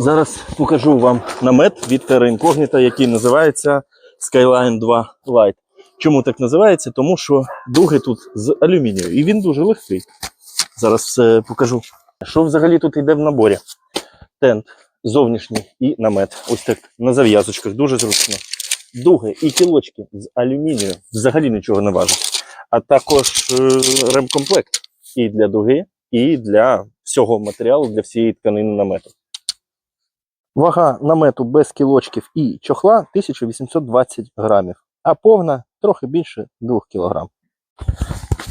Зараз покажу вам намет від Terra Incognita, який називається Skyline 2 Light. Чому так називається? Тому що дуги тут з алюмінію, і він дуже легкий. Зараз все покажу. Що взагалі тут йде в наборі? Тент зовнішній і намет. Ось так на зав'язочках, дуже зручно. Дуги і кілочки з алюмінію взагалі нічого не важать. А також е, ремкомплект і для дуги, і для всього матеріалу, для всієї тканини намету. Вага намету без кілочків і чохла 1820 грамів, а повна трохи більше 2 кг.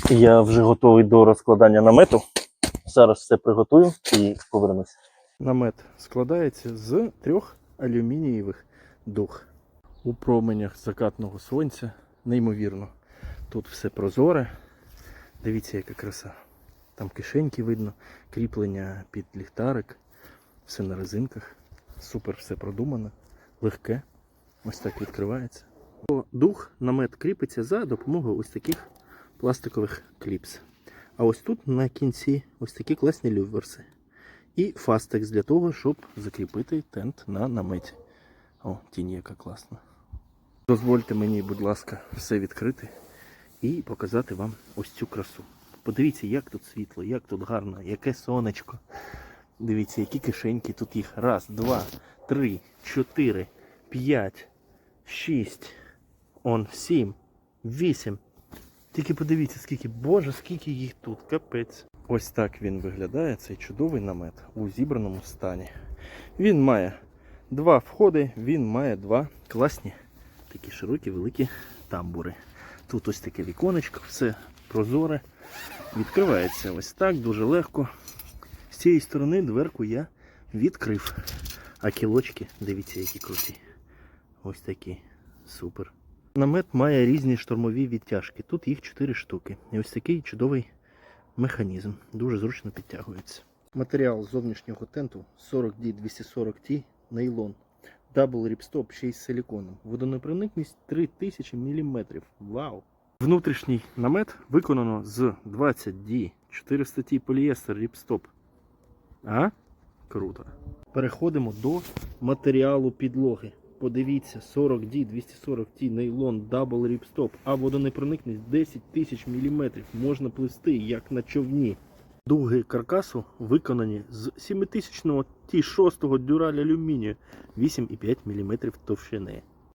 Я вже готовий до розкладання намету. Зараз все приготую і повернусь. Намет складається з трьох алюмінієвих дуг. У променях закатного сонця, неймовірно. Тут все прозоре. Дивіться, яка краса. Там кишеньки видно, кріплення під ліхтарик, все на резинках. Супер все продумано, легке. Ось так відкривається. Дух намет кріпиться за допомогою ось таких пластикових кліпс. А ось тут на кінці ось такі класні люверси. І фастекс для того, щоб закріпити тент на наметі. О, тінь яка класна. Дозвольте мені, будь ласка, все відкрити і показати вам ось цю красу. Подивіться, як тут світло, як тут гарно, яке сонечко. Дивіться, які кишеньки. Тут їх раз, два, три, чотири, п'ять, шість, он, сім, вісім. Тільки подивіться, скільки, боже, скільки їх тут, капець. Ось так він виглядає, цей чудовий намет у зібраному стані. Він має два входи, він має два класні, такі широкі, великі тамбури. Тут ось таке віконечко, все прозоре. Відкривається ось так, дуже легко. Цієї сторони дверку я відкрив. А кілочки, дивіться, які круті. Ось такі. Супер. Намет має різні штормові відтяжки. Тут їх 4 штуки. І ось такий чудовий механізм. Дуже зручно підтягується. Матеріал зовнішнього тенту 40D 240T нейлон. Дабл ріпстоп ще й з силіконом. Водонепроникність 3000 мм. Вау! Внутрішній намет виконано з 20D 400T поліестер ріпстоп. А? Круто. Переходимо до матеріалу підлоги. Подивіться, 40D, 240T, нейлон, дабл ріпстоп, а водонепроникність 10 тисяч мм. Можна плести, як на човні. Дуги каркасу виконані з 7000 Т6 дюраль алюмінію 8,5 мм товщини.